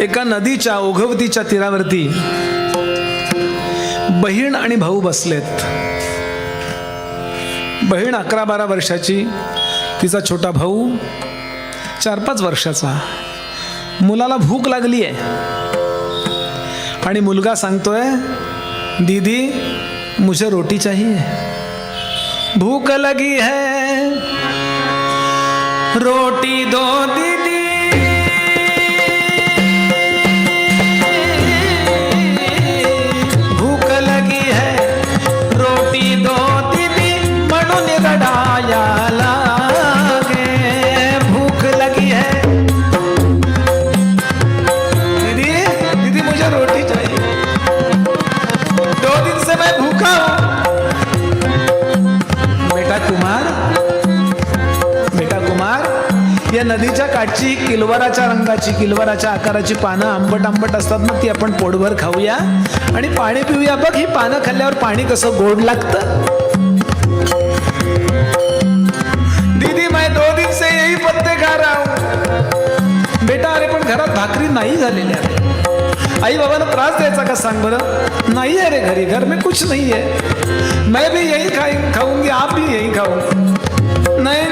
एका नदीच्या ओघवतीच्या तीरावरती बहीण आणि भाऊ बसलेत. बहीण अकरा बारा वर्षाची तिचा छोटा भाऊ चार पाच वर्षाचा. मुलाला भूक लागली आहे. आणि मुलगा सांगतोय दीदी मुझे रोटी चाहिए. भूक लगी है रोटी दो दी या काठची किलवराच्या रंगाची किलवराच्या आकाराची पानं आंबट आंबट असतात ना ती आपण पोटभर खाऊया. आणि पाणी पिऊया. बघ ही पानं खाल्ल्यावर पाणी कसं गोड लागतं. दीदी मैं दो दिन से यही पत्ते खा रहा हूं बेटा अरे पण घरात भाकरी नाही झालेल्या. आई बाबांना त्रास द्यायचा का सांग बरं? नाही आहे रे घरी. घर में कुछ नाही आहे. मैं भी यही खाई खाऊंगी आप भी यही खाऊ. नाही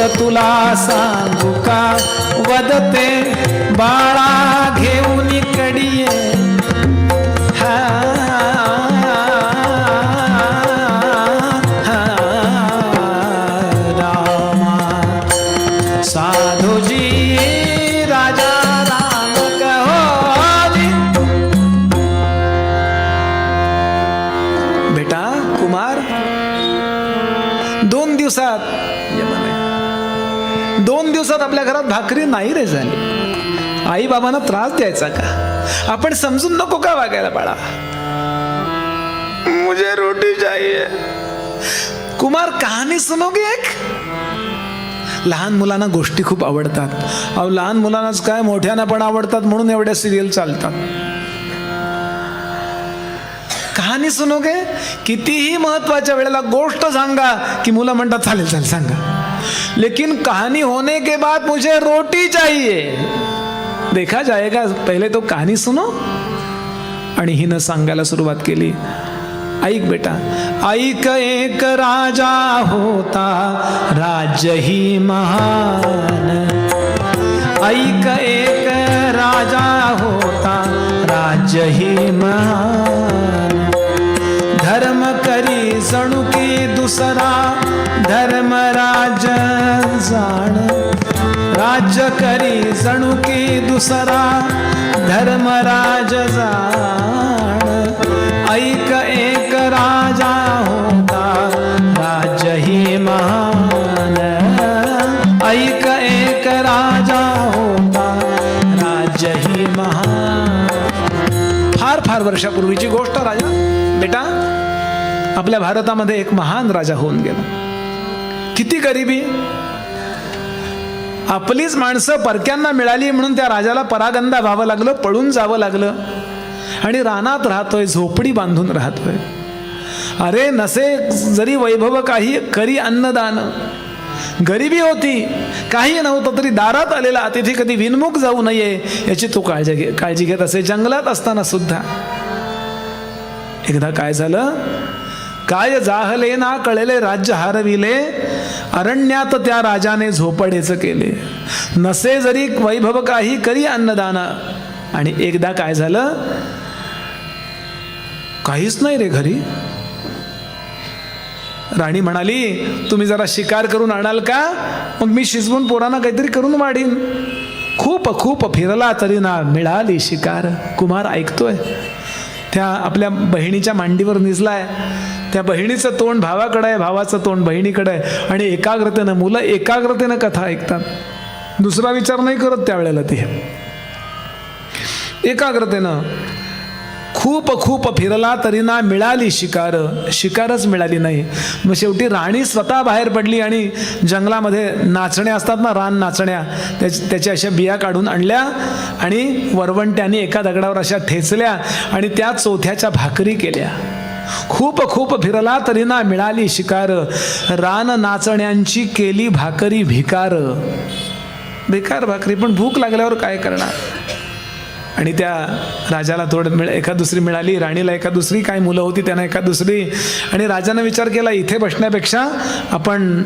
गोष्ट तुला सांगू का? वदते बाळा घेऊन कडीये रामा. साधूजी राजा राम कहो बेटा कुमार दोन दिवसात दिवसात आपल्या घरात भाकरी नाही रे झाली आई बाबांना त्रास द्यायचा का? आपण समजून नको का वागायला बाळा? मुझे रोटी चाहिए. कुमार कहाणी सुनोगे एक? लहान मुलांना गोष्टी खूप आवडतात. अहो लहान मुलांनाच काय मोठ्यांना पण आवडतात म्हणून एवढ्या सिरियल चालतात. कहाणी सुनोगे कितीही महत्त्वाच्या वेळेला गोष्ट सांगा की मुलं म्हणतात चालेल चालेल सांगा. लेकिन कहानी होने के बाद मुझे रोटी चाहिए। देखा जाएगा पहिले तो कहाणी सुनो। आणि हिनं सांगायला सुरुवात केली ऐक बेटा ऐक एक राजा होता राज्य ही महान. ऐक एक राजा होता राज्य ही महान. धर्म करी सणुकी की दुसरा धर्मराज जाण. राज्य करी जणुकी दुसरा धर्मराज जाण. ऐक एक राजा होता राज्य ही महान. ऐक एक राजा होता राज्य ही महान. फार फार वर्षापूर्वीची गोष्ट राजा. बेटा आपल्या भारतामध्ये एक महान राजा होऊन गेला. किती गरिबी आपलीच माणसं परक्यांना मिळाली म्हणून त्या राजाला परागंदा व्हावं लागलं पळून जावं लागलं. आणि रानात राहतोय झोपडी बांधून राहतोय. अरे नसे जरी वैभव काही करी अन्नदान. गरिबी होती काही नव्हतं तरी दारात आलेला अतिथी कधी विनमुख जाऊ नये याची तू काळजी घे काळजी घेत असे जंगलात असताना सुद्धा. एकदा काय झालं? काय जाहले ना कळले राज्य हारविले अरण्यात त्या राजाने झोपडेचं केले. नसे जरी वैभव काही करी अन्नदान. आणि एकदा काय झालं? काहीच नाही रे घरी. राणी म्हणाली तुम्ही जरा शिकार करून आणाल का? मग मी शिजवून पोरांना काहीतरी करून वाढीन. खूप खूप फिरला तरी ना मिळाली शिकार. कुमार ऐकतोय. त्या आपल्या बहिणीच्या मांडीवर निजलाय. त्या बहिणीचं तोंड भावाकडं आहे भावाचं तोंड बहिणीकडं आहे. आणि एकाग्रतेनं मुलं एकाग्रतेनं कथा ऐकतात. दुसरा विचार नाही करत त्यावेळेला ते. एकाग्रतेनं खूप खूप फिरला तरी ना मिळाली शिकार. शिकारच मिळाली नाही. मग शेवटी राणी स्वतः बाहेर पडली आणि जंगलामध्ये नाचण्या असतात ना रान नाचण्या त्याच त्याच्या अशा बिया काढून आणल्या आणि वरवंट्याने एका दगडावर अशा ठेचल्या आणि त्या चौथ्याच्या भाकरी केल्या. खूप खूप फिरला तरी ना मिळाली शिकार. रान नाचण्यांची केली भाकरी भिकार. बेकार भाकरी पण भूक लागल्यावर काय करणार? आणि त्या राजाला थोडं मिळ एका दुसरी मिळाली राणीला एका दुसरी काय मुलं होती त्यांना एका दुसरी. आणि राजानं विचार केला इथे बसण्यापेक्षा आपण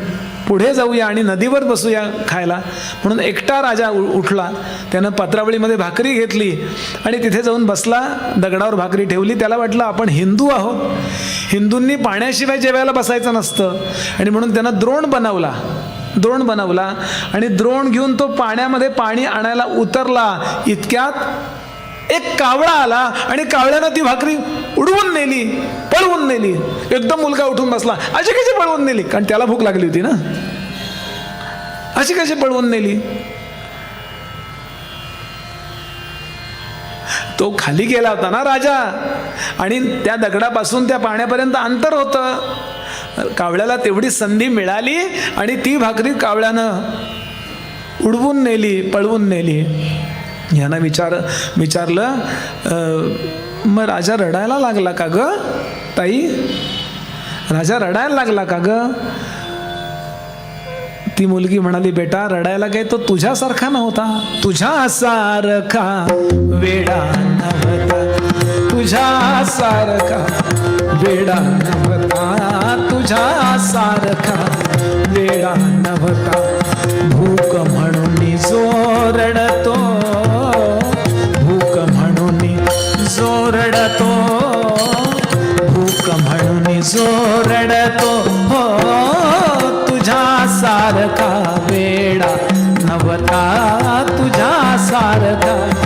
पुढे जाऊया आणि नदीवर बसूया खायला. म्हणून एकटा राजा उ- उठला. त्यानं पत्रावळीमध्ये भाकरी घेतली आणि तिथे जाऊन बसला दगडावर भाकरी ठेवली. त्याला वाटलं आपण हिंदू आहोत. हिंदूंनी पाण्याशिवाय जेवायला बसायचं नसतं. आणि म्हणून त्यानं द्रोण बनवला. द्रोण बनवला आणि द्रोण घेऊन तो पाण्यामध्ये पाणी आणायला उतरला. इतक्यात एक कावळा आला आणि कावळ्यानं ती भाकरी उडवून नेली पळवून नेली. एकदम मुलगा उठून बसला. अशी कशी पळवून नेली? कारण त्याला भूक लागली होती ना. अशी कशी पळवून नेली? तो खाली गेला होता ना राजा. आणि त्या दगडापासून त्या पाण्यापर्यंत अंतर होतं. कावळ्याला तेवढी संधी मिळाली आणि ती भाकरी कावळ्यानं उडवून नेली पळवून नेली. ह्यानं विचार विचारलं मग राजा रडायला लागला का ग ताई? राजा रडायला लागला का ग? ती मुलगी म्हणाली बेटा रडायला काय तो तुझ्यासारखा नव्हता. तुझ्या सारखा वेडा नव्हता. तुझ्या सारखा वेडा नव्हता तुझा सारखा वेडा नव्हता भूक म्हणून जो रडतो भूक म्हणून जो रडतो भूक म्हणून जो रडतो हो तुझ्या सारखा वेडा नवता, तुझा सारखा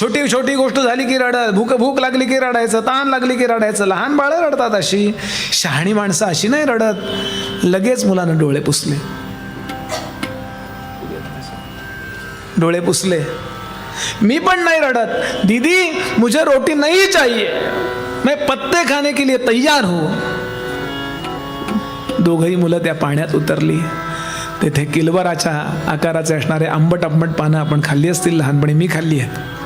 छोटी छोटी गोष्ट झाली की रडत भूक भूक लागली की रडायचं ताण लागली की रडायचं लहान बाळं रडतात अशी शहाणी माणसं अशी नाही रडत. लगेच मुलानं डोळे पुसले. डोळे पुसले. मी पण नाही रडत. दीदी मुझे रोटी नहीं चाहिए. मैं पत्ते खाने के लिए तैयार हो. दोघही मुलं त्या पाण्यात उतरली. तेथे किलवराच्या आकाराचे असणारे आंबट आंबट पानं आपण खाल्ली असतील लहानपणी मी खाल्ली आहेत.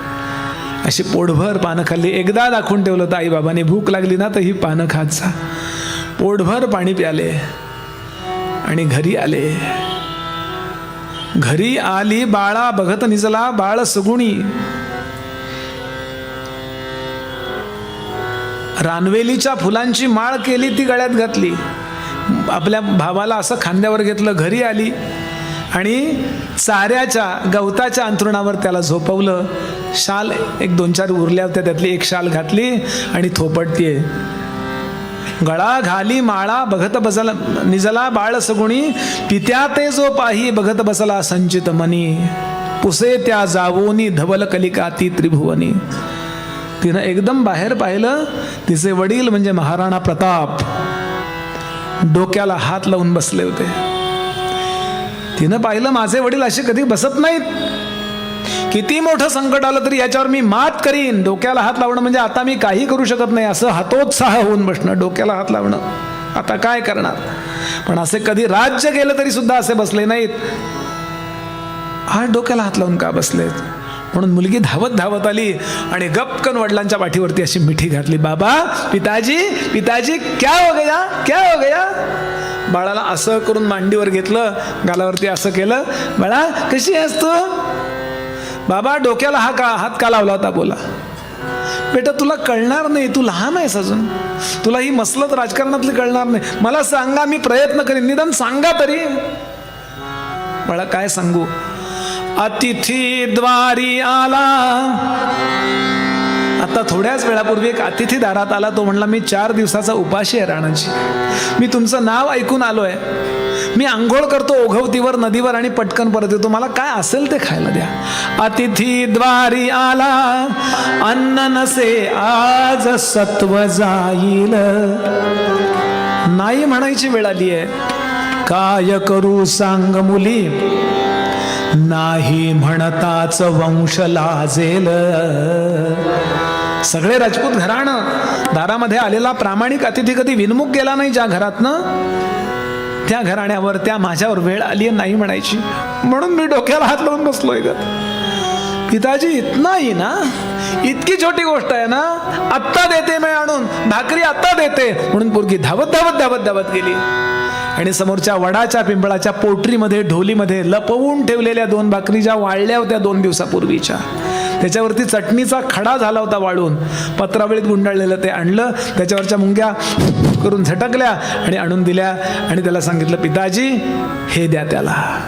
अशी पोटभर पानं खाल्ली. एकदा दाखवून ठेवलं होतं आईबाबांनी. भूक लागली ना तर ही पानं खात जा पोटभर पाणी प्याले आणि घरी आले. घरी आली बाळा बघत निजला बाळ सगुणी. रानवेलीच्या फुलांची माळ केली ती गळ्यात घातली. आपल्या भावाला असं खांद्यावर घेतलं घरी आली. आणि चाऱ्याच्या गवताच्या अंथरुणावर त्याला झोपवलं. शाल एक दोन चार उरल्या होत्या त्यातली एक शाल घातली आणि थोपटतीये. गळा घाली माळा बघत बसला निजला बाळ सगुणी पित्या ते जो पाही बघत बसला संचित मनी. पुसे त्या जावोनी धवल कलिका ती त्रिभुवनी. तिनं एकदम बाहेर पाहिलं तिचे वडील म्हणजे महाराणा प्रताप. डोक्याला हात लावून बसले होते. तिनं पाहिलं माझे वडील असे कधी बसत नाहीत. किती मोठं संकट आलं तरी याच्यावर मी मात करीन. डोक्याला हात लावणं म्हणजे आता मी काही करू शकत नाही असं हातोत्साह होऊन बसणं डोक्याला हात लावणं. आता काय करणार? पण असे कधी राज्य गेलं तरी सुद्धा असे बसले नाहीत. हा डोक्याला हात लावून का बसलेत? म्हणून मुलगी धावत धावत आली आणि गपकन वडिलांच्या पाठीवरती अशी मिठी घातली. बाबा पिताजी पिताजी क्या हो गया? क्या हो गया? बाळाला असं करून मांडीवर घेतलं गालावरती असं केलं बाळा कशी असतो तू? बाबा डोक्याला हा का हात का लावला होता बोला. बेटा तुला कळणार नाही तू लहान आहेस अजून. तुला ही मसलत राजकारणातली कळणार नाही. मला सांगा मी प्रयत्न करीन. निदान सांगा तरी. मला काय सांगू? अतिथी द्वारी आला. आता थोड्याच वेळापूर्वी एक अतिथी दारात आला तो म्हणला मी चार दिवसाचा उपाशी आहे राणाजी. मी तुमचं नाव ऐकून आलो आहे मी आंघोळ करतो ओघवतीवर नदीवर आणि पटकन परत येतो. मला काय असेल ते खायला द्या. अतिथी द्वारी आला अन्न नसे आज सत्व जाईल. नाही म्हणायची वेळ आली आहे काय करू सांग मुली? नाही म्हणताच वंश लाजेल. सगळे राजपूत घराणं. दारामध्ये आलेला प्रामाणिक अतिथी कधी विनमुख गेला नाही ज्या घरातनं? त्या घराण्यावर त्या माझ्यावर वेळ आली आहे नाही म्हणायची. म्हणून मी डोक्याला हात लावून बसलोय ग. पिताजी इतनाही ना? इतकी छोटी गोष्ट आहे ना? आत्ता देते मी आणून. भाकरी आत्ता देते. म्हणून पोरगी धावत धावत धावत धावत गेली. आणि समोरच्या वडाच्या पिंपळाच्या पोटरीमध्ये ढोलीमध्ये लपवून ठेवलेल्या दोन भाकरी ज्या वाळल्या होत्या दोन दिवसापूर्वीच्या. त्याच्यावरती चटणीचा खडा झाला होता वाळून. पत्रावळीत गुंडाळलेलं ते आणलं. त्याच्यावरच्या मुंग्या करून झटकल्या आणि आणून दिल्या. आणि त्याला सांगितलं पिताजी हे द्या त्याला.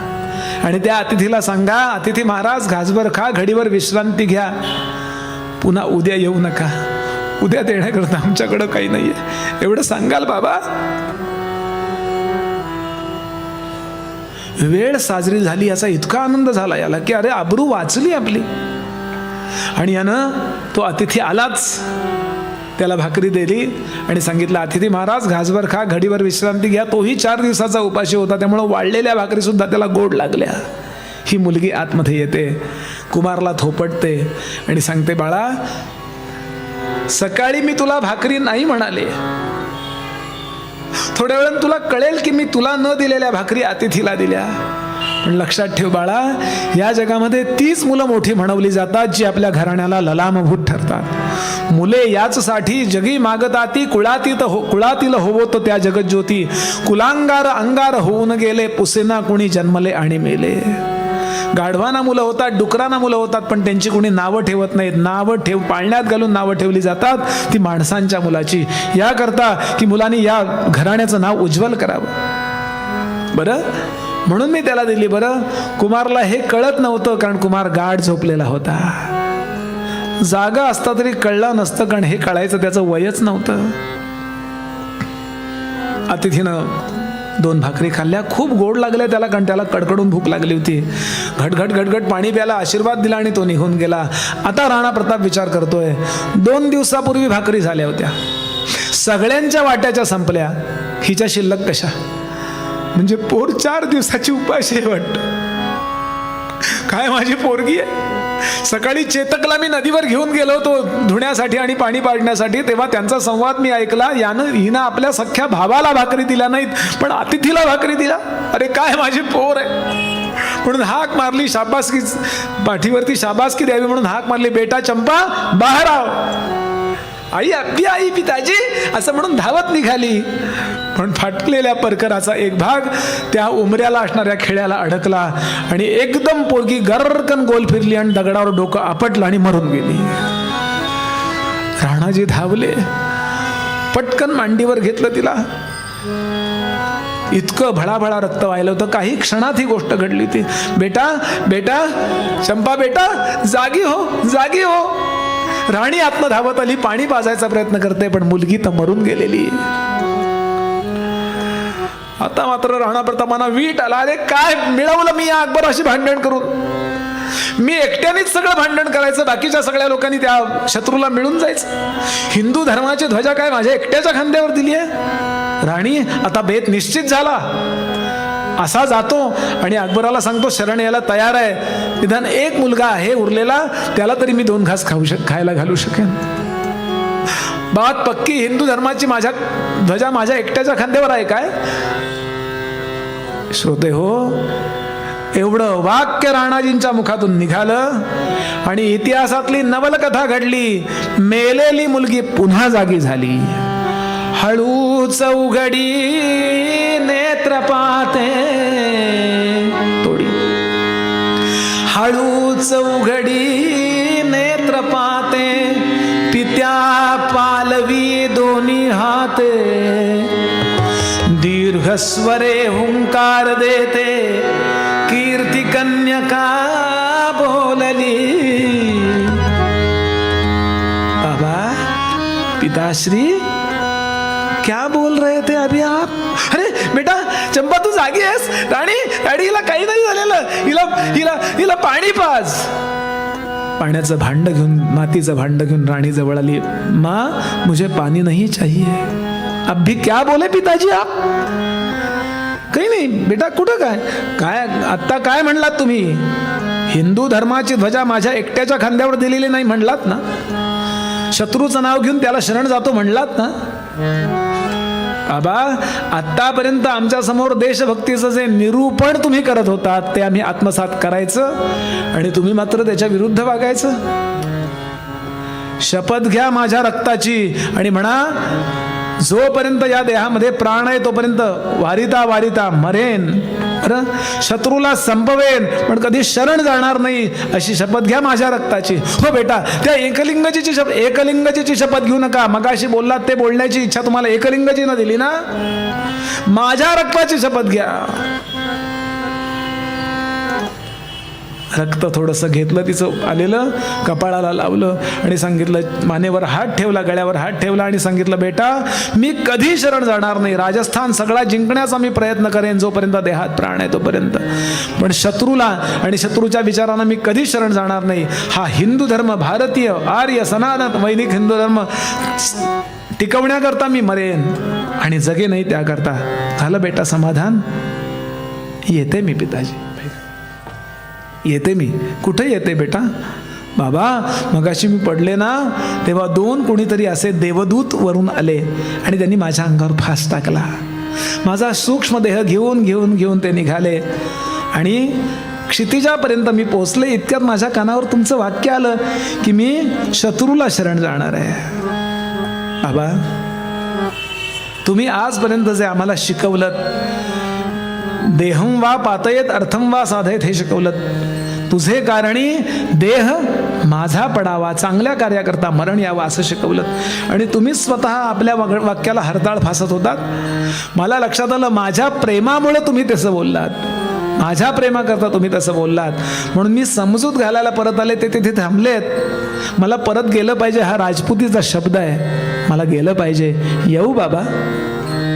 आणि त्या अतिथीला सांगा अतिथी महाराज घासभर खा घडीवर विश्रांती घ्या. पुन्हा उद्या येऊ नका. उद्या देण्याकरता आमच्याकडं काही नाही आहे एवढं सांगाल बाबा. वेळ साजरी झाली याचा इतका आनंद झाला याला की अरे आबरू वाचली आपली. आणि यानं तो अतिथी आलाच. त्याला भाकरी दिली आणि सांगितलं अतिथी महाराज घासभर खा घडीवर विश्रांती घ्या तोही चार दिवसाचा उपाशी होता त्यामुळं वाळलेल्या भाकरीसुद्धा त्याला गोड लागल्या. ही मुलगी आतमध्ये येते कुमारला थोपटते आणि सांगते बाळा सकाळी मी तुला भाकरी नाही म्हणाले. थोड्या वेळानं तुला कळेल की मी तुला न दिलेल्या भाकरी अतिथीला दिल्या. पण लक्षात ठेव बाळा या जगामध्ये तीच मुलं मोठी म्हणवली जातात जी आपल्या घराण्याला ललामभूत ठरतात. मुले याचसाठी जगी मागताती कुळातीत हो कुळातील होवोत त्या जगज्योती. कुलांगार अंगार होऊन गेले पुसेना कुणी जन्मले आणि मेले. गाढवाना मुलं होतात डुकराना मुलं होतात पण त्यांची कोणी नावं ठेवत नाहीत. नावं ठेव पाळण्यात घालून नावं ठेवली जातात ती माणसांच्या मुलाची. याकरता की मुलांनी या घराण्याचं नाव उज्ज्वल करावं. बरं? म्हणून मी त्याला दिली बरं? कुमारला हे कळत नव्हतं कारण कुमार गाढ झोपलेला होता. जागा असता तरी कळलं नसतं कारण हे कळायचं त्याचं वयच नव्हतं. अतिथीनं दोन भाकरी खाल्ल्या खूप गोड लागल्या त्याला कारण त्याला कडकडून भूक लागली होती. घटघट घटघट पाणी प्यायला आशीर्वाद दिला आणि तो निघून गेला. आता राणा प्रताप विचार करतोय दोन दिवसापूर्वी भाकरी झाल्या होत्या. सगळ्यांच्या वाट्याच्या संपल्या. हिच्या शिल्लक कशा? म्हणजे पोर चार दिवसाची उपाशी वाटत. काय माझी पोरगी आहे? सकाळी चेतकला मी नदीवर घेऊन गेलो होतो धुण्यासाठी आणि पाणी पाडण्यासाठी तेव्हा त्यांचा संवाद मी ऐकला. यानं हिनं आपल्या सख्या भावाला भाकरी दिल्या नाहीत पण अतिथीला भाकरी दिला अरे काय माझी पोर आहे? म्हणून हाक मारली शाबासकी पाठीवरती शाबासकी द्यावी म्हणून हाक मारली बेटा चंपा बाहेर आव. आई आपली आई पिताजी असं म्हणून धावत निघाली. पण फाटलेल्या परकराचा एक भाग त्या उमऱ्याला असणाऱ्या खेळ्याला अडकला आणि एकदम पोरगी गर्रकन गोल फिरली आणि दगडावर डोकं आपटलं आणि मरून गेली. राणाजी धावले. पटकन मांडीवर घेतलं तिला. इतकं भळाभळा रक्त व्हायला होतं. काही क्षणात ही गोष्ट घडली होती. बेटा बेटा चंपा बेटा जागी हो जागी हो. राणी आत्म धावत आली पाणी पाजायचा प्रयत्न करते पण मुलगी तर मरून गेलेली. आता मात्र राणा प्रतापांना वीट आला. अरे काय मिळवलं मी या अकबर अशी भांडण करून? मी एकट्यानेच सगळं भांडण करायचं बाकीच्या सगळ्या लोकांनी त्या शत्रूला मिळून जायचं. हिंदू धर्माची ध्वजा काय माझ्या एकट्याच्या खांद्यावर दिली आहे? राणी आता बेत निश्चित झाला. असा जातो आणि अकबराला सांगतो शरण यायला तयार आहे. निदान एक मुलगा आहे उरलेला त्याला तरी मी दोन घास खाऊ शक खायला घालू शकेन. बात पक्की हिंदू धर्माची माझ्या ध्वजा माझ्या एकट्याच्या खांद्यावर आहे काय? श्रोते हो एवढं वाक्य राणाजींच्या मुखातून निघालं आणि इतिहासातली नवलकथा घडली. मेलेली मुलगी पुन्हा जागी झाली. हळू चौघडी नेत्र पाते. तोडी. हळू चौघडी नेत्र पाते. पित्या पालवी दोन्ही हाते. दीर्घ स्वरे हुंकार देते. कीर्ती कन्यका बोलली. बाबा पिताश्री क्या बोल रहे थे अभी आप? अरे बेटा चंपा तू जागी आहेस? राणी राणी हिला काही नाही झालेलं. हिला हिला हिला पाणी पाज. पाण्याचं भांड घेऊन मातीचं भांड घेऊन राणी जवळ आली. मा मुझे पाणी नहीं चाहिए. अब भी क्या बोले पिताजी आप? काही नाही बेटा कुठं काय? काय आत्ता काय म्हणलात तुम्ही? हिंदू धर्माची ध्वजा माझ्या एकट्याच्या खांद्यावर दिलेली नाही म्हणलात ना? शत्रूचं नाव घेऊन त्याला शरण जातो म्हणलात ना? बाबा आतापर्यंत आमच्यासमोर देशभक्तीचं जे निरूपण तुम्ही करत होतात ते आम्ही आत्मसात करायचं आणि तुम्ही मात्र त्याच्या विरुद्ध वागायचं. शपथ घ्या माझ्या रक्ताची आणि म्हणा जोपर्यंत या देहामध्ये प्राण आहे तोपर्यंत वारिता वारिता मरेन. अरे शत्रूला संपवेन पण कधी शरण जाणार नाही अशी शपथ घ्या माझ्या रक्ताची. हो बेटा त्या एकलिंगजीची शपथ एकलिंगची शपथ घेऊ नका. मगाशी बोललात ते बोलण्याची इच्छा तुम्हाला एकलिंगजीनं दिली ना? माझ्या रक्ताची शपथ घ्या. रक्त थोडंसं घेतलं तिचं आलेलं कपाळाला लावलं आणि सांगितलं मानेवर हात ठेवला गळ्यावर हात ठेवला आणि सांगितलं बेटा मी कधी शरण जाणार नाही. राजस्थान सगळा जिंकण्याचा मी प्रयत्न करेन जोपर्यंत देहात प्राण आहे तोपर्यंत. पण शत्रूला आणि शत्रूच्या विचारांना मी कधी शरण जाणार नाही. हा हिंदू धर्म भारतीय आर्य सनातन वैदिक हिंदू धर्म टिकवण्याकरता मी मरेन आणि जगे नाही त्याकरता. झालं बेटा समाधान? येते मी पिताजी. येते मी. कुठे येते बेटा? बाबा मगाशी मी पडले ना तेव्हा दोन कोणीतरी असे देवदूत वरून आले आणि त्यांनी माझ्या अंगावर फास टाकला. माझा सूक्ष्म देह घेऊन घेऊन घेऊन ते निघाले. आणि क्षितिजापर्यंत मी पोचले इतक्यात माझ्या कानावर तुमचं वाक्य आलं की मी शत्रूला शरण जाणार आहे. बाबा तुम्ही आजपर्यंत जे आम्हाला शिकवलं देहम वा पातयेत अर्थम वा साधयत हे शिकवलं तुझे कारणी देह माझा पडावा चांगल्या कार्याकरता मरण यावं असं शिकवलं. आणि तुम्ही स्वतः आपल्या वाक्याला हरताळ फासत होतात. मला लक्षात आलं माझ्या प्रेमामुळे तुम्ही तसं बोललात. माझ्या प्रेमाकरता तुम्ही तसं बोललात. म्हणून मी समजूत घालायला परत आले ते तिथे थांबलेत. मला परत गेलं पाहिजे हा राजपुतीचा शब्द आहे. मला गेलं पाहिजे. येऊ बाबा.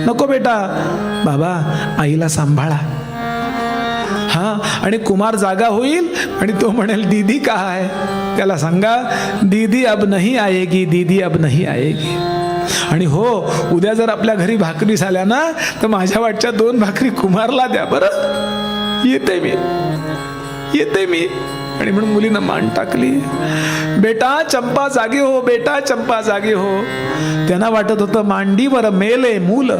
नको बेटा. बाबा आईला सांभाळा. हां आणि कुमार जागा होईल? आणि तो म्हणेल दीदी का आहे त्याला सांगा दीदी अब नाही आएगी दीदी अब नाही आएगी. आणि हो उद्या जर आपल्या घरी भाकरी झाल्या ना तर माझ्या वाटच्या दोन भाकरी कुमारला द्या बरं. येते मी. येते मी. आणि म्हणून मुलीनं मान टाकली. बेटा चंपा जागे हो बेटा चंपा जागे हो. त्यांना वाटत होतं मांडीवर मेले मूल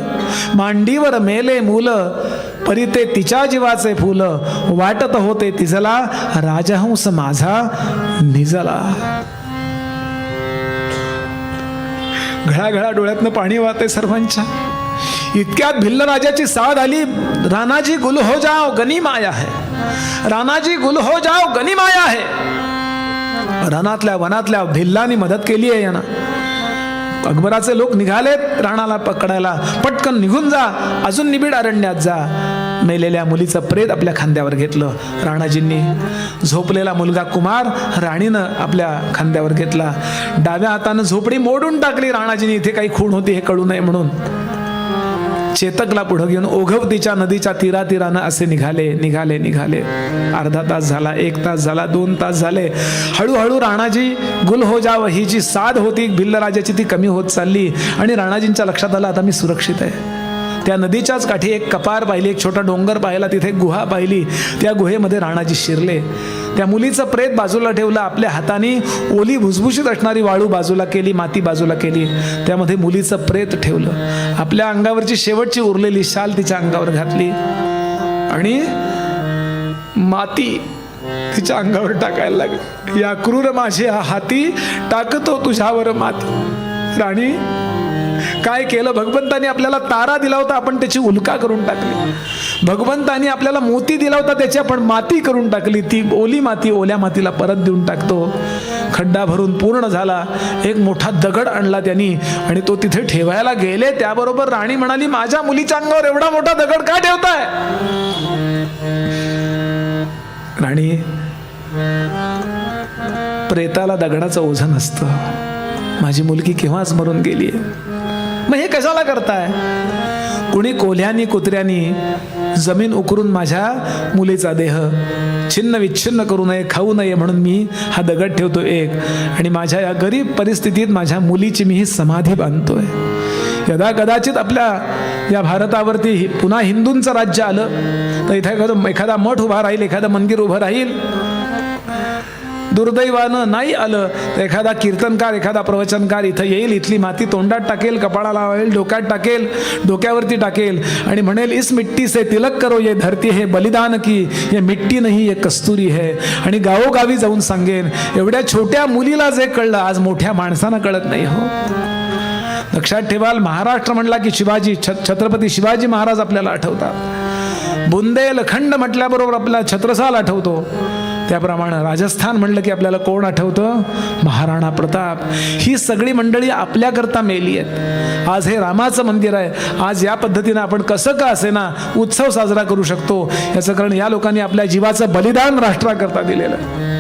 मांडीवर मेले मूल. परी ते तिच्या जीवाचे फुलं वाटत होते तिजला राजहंस माझा निजला. घळाघळा डोळ्यातनं पाणी वाहते सर्वांच्या. इतक्यात भिल्ल राजाची साथ आली रानाजी गुल हो जाओ गनी माया है. रानाजी गुल हो जाओ गनी माया है. रानातल्या वनातल्या भिल्लानी मदत केली आहे यांना. अकबराचे लोक निघालेत राणाला पकडायला. पटकन निघून जा. अजून निबिड अरण्यात जा. मेलेल्या मुलीचं प्रेत आपल्या खांद्यावर घेतलं. राणाजींनी झोपलेला मुलगा कुमार राणीनं आपल्या खांद्यावर घेतला. डाव्या हातानं झोपडी मोडून टाकली. राणाजींनी इथे काही खूण होती हे कळू नये म्हणून. चेतकला पुढं घेऊन ओघवतीच्या नदीच्या तीरा तीरानं असे निघाले निघाले निघाले. अर्धा तास झाला एक तास झाला दोन तास झाले. हळूहळू राणाजी गुल हो जाव ही जी साध होती भिल्लराजाची ती कमी होत चालली. आणि राणाजींच्या लक्षात आलं आता मी सुरक्षित आहे. त्या नदीच्याच काठी एक कपार पाहिली एक छोटा डोंगर पाहिला तिथे गुहा पाहिली. त्या गुहेमध्ये राणाजी शिरले. त्या मुलीचं प्रेत बाजूला ठेवलं आपल्या हाताने ओली भुसभुशीत असणारी वाळू बाजूला केली माती बाजूला केली. त्यामध्ये मुलीचं प्रेत ठेवलं. आपल्या अंगावरची शेवटची उरलेली शाल तिच्या अंगावर घातली. आणि माती तिच्या अंगावर टाकायला लागली. या क्रूर माझे हाती टाकतो तुझ्यावर माती. राणी काय केलं? भगवंतानी आपल्याला तारा दिला होता आपण त्याची उल्का करून टाकली. भगवंतानी आपल्याला मोती दिला होता त्याची आपण माती करून टाकली. ती ओली माती ओल्या मातीला परत देऊन टाकतो. खड्डा भरून पूर्ण झाला. एक मोठा दगड आणला त्यांनी आणि तो तिथे ठेवायला गेले. त्याबरोबर राणी म्हणाली माझ्या मुलीच्या अंगावर एवढा मोठा दगड का ठेवताय? राणी प्रेताला दगडाचं ओझन असतं माझी मुलगी केव्हाच मरून गेली आहे मग हे कशाला करताय? कुणी कोल्ह्यानी कुत्र्यानी जमीन उकरून माझ्या मुलीचा देह छिन्न विच्छिन्न करू नये खाऊ नये म्हणून मी हा दगड ठेवतो एक. आणि माझ्या या गरीब परिस्थितीत माझ्या मुलीची मी ही समाधी बांधतोय. यदा कदाचित आपल्या या भारतावरती हि- पुन्हा हिंदूंचं राज्य आलं तर इथे एखादं एखादा मठ उभा राहील एखादं मंदिर उभं राहील दुर्दैवानं नाही आलं तर एखादा कीर्तनकार एखादा प्रवचनकार इथं येईल इथली माती तोंडात टाकेल कपाळाला लावेल डोक्यात टाकेल डोक्यावरती टाकेल आणि म्हणेल इस मिट्टी से तिलक करो ये धरती हे बलिदान की ये मिट्टी नाही ये कस्तुरी है. आणि गावोगावी जाऊन सांगेन एवढ्या छोट्या मुलीला जे कळलं आज मोठ्या माणसानं कळत नाही हो. लक्षात ठेवाल महाराष्ट्र म्हणला की शिवाजी छ- छत्रपती शिवाजी महाराज आपल्याला आठवतात. बुंदेलखंड म्हटल्याबरोबर आपल्याला छत्रसाल आठवतो. त्याप्रमाणे राजस्थान म्हणलं की आपल्याला कोण आठवतं? महाराणा प्रताप. ही सगळी मंडळी आपल्याकरता मेली आहेत. आज हे रामाचं मंदिर आहे. आज या पद्धतीनं आपण कसं का असेना उत्सव साजरा करू शकतो? याचं कारण या लोकांनी आपल्या जीवाचं बलिदान राष्ट्राकरता दिलेलं आहे.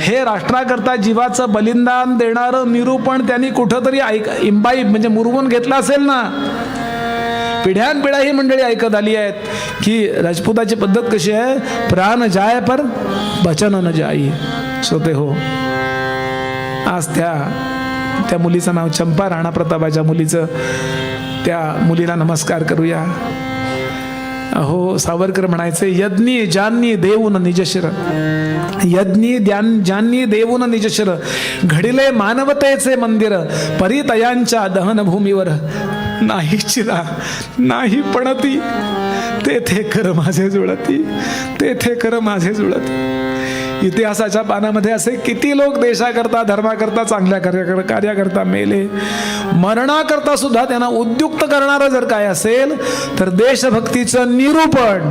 हे राष्ट्राकरता जीवाचं बलिदान देणारं निरूपण त्यांनी कुठंतरी ऐक इम्बाई म्हणजे मुरवून घेतलं असेल ना? पिढ्यानपिढ्या ही मंडळी ऐकत आली आहेत की राजपुताची पद्धत कशी आहे? प्राण जाय पर बचन न जाई. सोते हो. आज त्या त्या मुलीचं नाव चंपा राणा प्रतापाच्या मुलीचं त्या मुलीला नमस्कार करूया. अहो सावरकर म्हणायचे यज्ञी जाननी देऊन निजशिर यज्ञी द्यान जाननी देऊन निजशिर घडिले मानवतेचे मंदिर परितयांच्या दहनभूमीवर. नाही चिरा नाही पणती. तेथे कर माझे जुळती तेथे कर माझे जुळती. इतिहासाच्या पानामध्ये असे किती लोक देशाकरता धर्माकरता चांगल्या कार्य कार्याकरता मेले. मरणाकरता सुद्धा त्यांना उद्युक्त करणारं जर काय असेल तर देशभक्तीचं निरूपण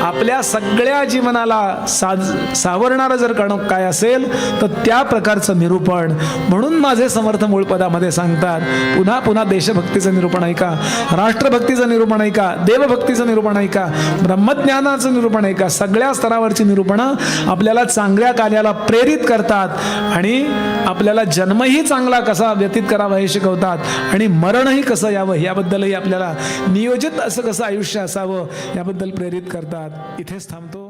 आपल्या सगळ्या जीवनाला साज सावरणारं जर कणक काय असेल तर त्या प्रकारचं निरूपण. म्हणून माझे समर्थ मूळपदामध्ये सांगतात पुन्हा पुन्हा देशभक्तीचं निरूपण ऐका राष्ट्रभक्तीचं निरूपण ऐका देवभक्तीचं निरूपण ऐका ब्रह्मज्ञानाचं निरूपण ऐका सगळ्या स्तरावरची निरूपणं आपल्याला चांगल्या कार्याला प्रेरित करतात आणि आपल्याला जन्मही चांगला कसा व्यतीत करावा हे शिकवतात आणि मरणही कसं यावं याबद्दलही आपल्याला नियोजित असं कसं आयुष्य असावं याबद्दल प्रेरित करतात. इथेच थांबतो.